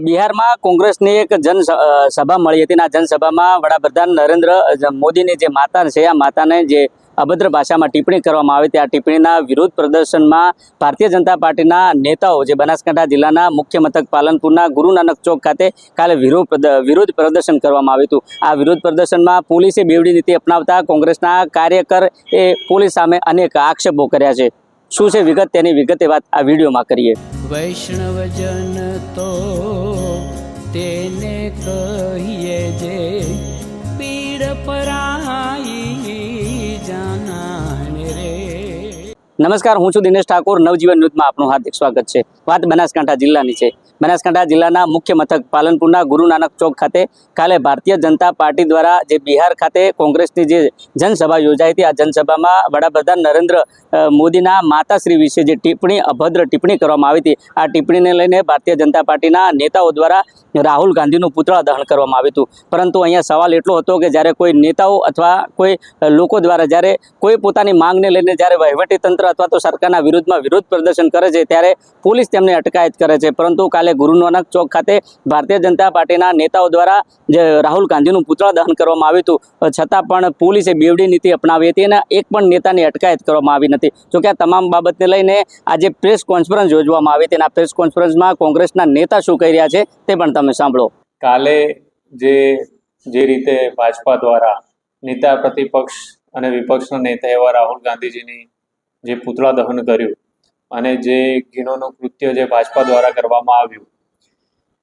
બિહારમાં કોંગ્રેસની એક જન સભા મળી હતી અને આ જનસભામાં વડાપ્રધાન નરેન્દ્ર મોદીની જે માતા છે, આ માતાને જે અભદ્ર ભાષામાં ટિપ્પણી કરવામાં આવી હતી, આ ટિપ્પણીના વિરોધ પ્રદર્શનમાં ભારતીય જનતા પાર્ટીના નેતાઓ જે બનાસકાંઠા જિલ્લાના મુખ્ય મથક પાલનપુરના ગુરુ નાનક ચોક ખાતે કાલે વિરોધ વિરોધ પ્રદર્શન કરવામાં આવ્યું હતું. આ વિરોધ પ્રદર્શનમાં પોલીસે બેવડી નીતિ અપનાવતા કોંગ્રેસના કાર્યકર એ પોલીસ સામે અનેક આક્ષેપો કર્યા છે. શું છે વિગત તેની વિગતે વાત આ વિડીયોમાં કરીએ. વૈષ્ણવજન તો તેને કહીએ જે પીડ પરાઈ નમસ્કાર, હું છું દિનેશ ઠાકોર, નવજીવન ન્યૂઝમાં આપનું હાર્દિક સ્વાગત છે. વાત બનાસકાંઠા જિલ્લાની છે. બનાસકાંઠા જિલ્લાના મુખ્ય મથક પાલનપુરના ગુરુ નાનક ચોક ખાતે કાલે ભારતીય જનતા પાર્ટી દ્વારા જે બિહાર ખાતે કોંગ્રેસની જે જનસભા યોજાઈ હતી, આ જનસભામાં વડાપ્રધાન નરેન્દ્ર મોદીના માતાશ્રી વિશે જે ટિપ્પણી, અભદ્ર ટિપ્પણી કરવામાં આવી હતી, આ ટિપ્પણીને લઈને ભારતીય જનતા પાર્ટીના નેતાઓ દ્વારા રાહુલ ગાંધીનું પુતળા દહન કરવામાં આવ્યું હતું. પરંતુ અહીંયા સવાલ એટલો હતો કે જ્યારે કોઈ નેતાઓ અથવા કોઈ લોકો દ્વારા જ્યારે કોઈ પોતાની માંગને લઈને જ્યારે વહીવટી તંત્ર અથવા તો સરકારના વિરુદ્ધમાં વિરોધ પ્રદર્શન કરે છે, ત્યારે પોલીસ તેમને અટકાયત કરે છે. પરંતુ કાલે ગુરુ ચોક ખાતે ભારતીય જનતા પાર્ટીના નેતાઓ દ્વારા જે રાહુલ ગાંધીનું પુતળા દહન કરવામાં આવ્યું હતું છતાં પણ પોલીસે બેવડી નીતિ અપનાવી હતી અને એક પણ નેતાની અટકાયત કરવામાં આવી નથી. જોકે આ તમામ બાબતને લઈને આજે પ્રેસ કોન્ફરન્સ યોજવામાં આવી આ પ્રેસ કોન્ફરન્સમાં કોંગ્રેસના નેતા શું કહી રહ્યા છે તે પણ તમે સાંભળો. કાલે જે જે રીતે ભાજપા દ્વારા નેતા પ્રતિપક્ષ અને વિપક્ષના નેતા એવા રાહુલ ગાંધીજીની જે પૂતળા દહન કર્યું અને જે ઘીનોનું કૃત્ય જે ભાજપા દ્વારા કરવામાં આવ્યું,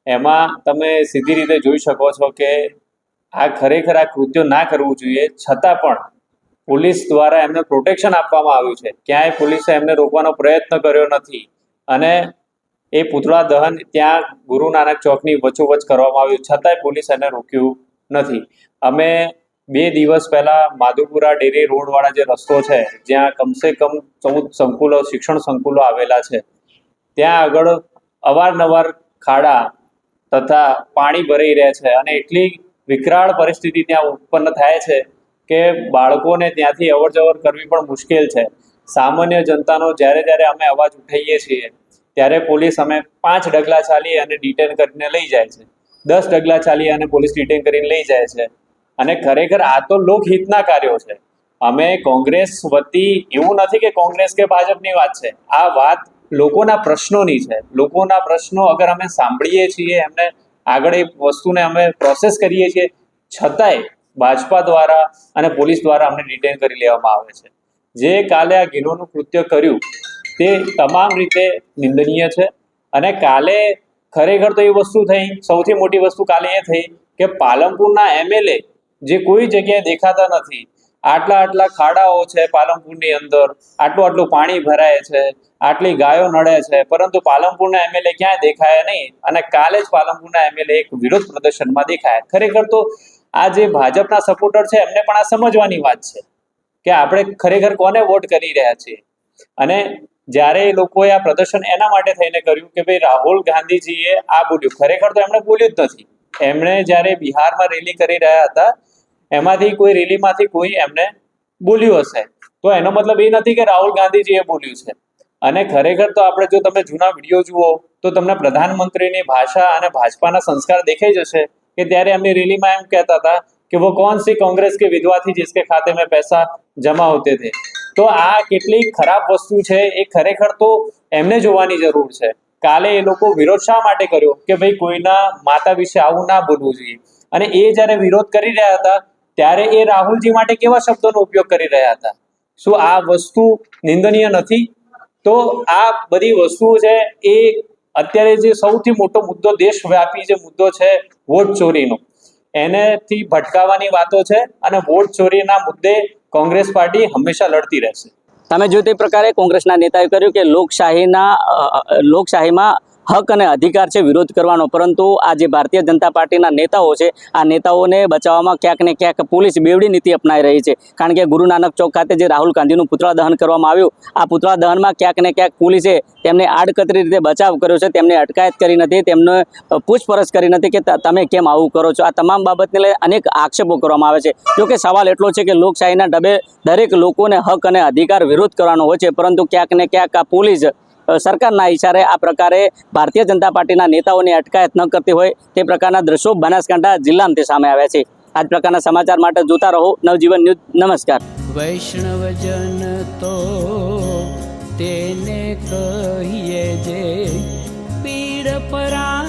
એમાં તમે સીધી રીતે જોઈ શકો છો કે આ ખરેખર આ કૃત્ય ના કરવું જોઈએ. છતાં પણ પોલીસ દ્વારા એમને પ્રોટેક્શન આપવામાં આવ્યું છે. ક્યાંય પોલીસે એમને રોકવાનો પ્રયત્ન કર્યો નથી. અને એ પુતળા દહન ત્યાં ગુરુ નાનક ચોકની વચ્ચોવચ્ચ કરવામાં આવ્યું. છતાંય પોલીસ એને રોક્યું નથી. અમે બે દિવસ પહેલા માધુપુરા ડેરી રોડ વાળા જે રસ્તો છે, જ્યાં કમસે કમ ચૌદ સંકુલો, શિક્ષણ સંકુલો આવેલા છે. ત્યાં આગળ અવારનવાર ખાડા તથા પાણી ભરાઈ રહે છે અને એટલી વિકરાળ પરિસ્થિતિ ત્યાં ઉત્પન્ન થાય છે કે બાળકોને ત્યાંથી અવર જવર કરવી પણ મુશ્કેલ છે. સામાન્ય જનતાનો જ્યારે જ્યારે અમે અવાજ ઉઠાઈએ છીએ, ત્યારે પોલીસ અમે પાંચ ડગલા ચાલી અને ડિટેન કરીને લઈ જાય છે. દસ ડગલા ચાલી અને પોલીસ ડિટેન કરીને લઈ જાય છે. અને ખરેખર આ તો લોકહિતના કાર્યો છે. અમે કોંગ્રેસ વતી એવું નથી કે કોંગ્રેસ કે ભાજપની વાત છે. આ વાત લોકોના પ્રશ્નોની છે. લોકોના પ્રશ્નો અગર અમે સાંભળીએ છીએ, એમને આગળ એ વસ્તુને અમે પ્રોસેસ કરીએ છીએ, છતાંય ભાજપા દ્વારા અને પોલીસ દ્વારા અમને ડિટેન કરી લેવામાં આવે છે. જે કાલે આ ગિલોનું કૃત્ય કર્યું, તે તમામ રીતે નિંદનીય છે. અને કાલે ખરેખર તો એ વસ્તુ થઈ, સૌથી મોટી વસ્તુ કાલે એ થઈ કે પાલનપુરના એમએલએ જે કોઈ જગ્યાએ દેખાતા નથી. આટલા આટલા ખાડાઓ છે પાલનપુરની અંદર. આટલું આટલું પાણી ભરાય છે. આટલી ગાયો નડે છે. પરંતુ પાલનપુરના એમએલએ ક્યાંય દેખાયા નહીં. અને કાલે જ પાલનપુરના એમએલએ એક વિરોધ પ્રદર્શનમાં દેખાયા. ખરેખર તો આ જે ભાજપના સપોર્ટર છે, એમને પણ આ સમજવાની વાત છે કે આપણે ખરેખર કોને વોટ કરી રહ્યા છીએ. અને જ્યારે એ લોકોએ આ પ્રદર્શન એના માટે થઈને કર્યું કે ભાઈ રાહુલ ગાંધીજીએ આ બોલ્યું. ખરેખર તો એમણે બોલ્યું જ નથી. એમણે જ્યારે બિહારમાં રેલી કરી રહ્યા હતા એમાંથી કોઈ રેલીમાંથી કોઈ એમને બોલ્યું હશે. તો એનો મતલબ એ નથી કે રાહુલ ગાંધીજીએ બોલ્યું છે. અને ખરેખર તો આપણે જો તમે જૂના વીડિયો જુઓ, તો તમને પ્રધાનમંત્રીની ભાષા અને ભાજપાના સંસ્કાર દેખાઈ જશે કે ત્યારે એમની રેલીમાં એમ કહેતા હતા કે, વો કોણ સી કોંગ્રેસ કે વિધવાથી થી ખાતે મેં પૈસા જમા હોતે થે? તો આ કેટલી ખરાબ વસ્તુ છે, એ ખરેખર તો એમને જોવાની જરૂર છે. કાલે એ લોકો વિરોધ શા માટે કર્યો? કે ભાઈ કોઈના માતા વિશે આવું ના બોલવું જોઈએ. અને એ જ્યારે વિરોધ કરી રહ્યા હતા ત્યારે એ રાહુલજી માટે કેવા શબ્દોનો ઉપયોગ કરી રહ્યા હતા? શું આ વસ્તુ નિંદનીય નથી? તો આ બધી વસ્તુઓ છે, એ અત્યારે જે સૌથી મોટો મુદ્દો દેશવ્યાપી જે મુદ્દો છે, વોટ ચોરીનો. એનેથી ભટકાવવાની વાતો છે અને વોટ ચોરીના મુદ્દે કોંગ્રેસ પાર્ટી હંમેશા લડતી રહેશે. તમે જો તે પ્રકારે કોંગ્રેસના નેતાએ કર્યું કે લોકશાહીના લોકશાહીમાં હક અને અધિકાર છે વિરોધ કરવાનો. પરંતુ આ જે ભારતીય જનતા પાર્ટીના નેતાઓ છે, આ નેતાઓને બચાવવામાં ક્યાંક ને ક્યાંક પોલીસ બેવડી નીતિ અપનાવી રહી છે. કારણ કે ગુરુ નાનક ચોક ખાતે જે રાહુલ ગાંધીનું પુતળા દહન કરવામાં આવ્યું, આ પુતળા દહનમાં ક્યાંક ને ક્યાંક પોલીસે તેમને આડકતરી રીતે બચાવ કર્યો છે. તેમને અટકાયત કરી નથી, તેમને પૂછપરછ કરી નથી કે તમે કેમ આવું કરો છો? આ તમામ બાબતને લઈ અનેક આક્ષેપો કરવામાં આવે છે. જોકે સવાલ એટલો છે કે લોકશાહીના ડબે દરેક લોકોને હક અને અધિકાર વિરોધ કરવાનો હોય છે, પરંતુ ક્યાંક ને ક્યાંક આ પોલીસ સરકારના ઇશારે આ પ્રકારે ભારતીય જનતા પાર્ટીના નેતાઓની અટકાયત ન કરતી હોય તે પ્રકારના દ્રશ્યો બનાસકાંઠા જિલ્લામાંથી સામે આવ્યા છે. આ પ્રકારના સમાચાર માટે જોતા રહો. નવજીવન ન્યૂઝ, નમસ્કાર. વૈષ્ણવજન તો તેને કહીએ જે પીડ પરા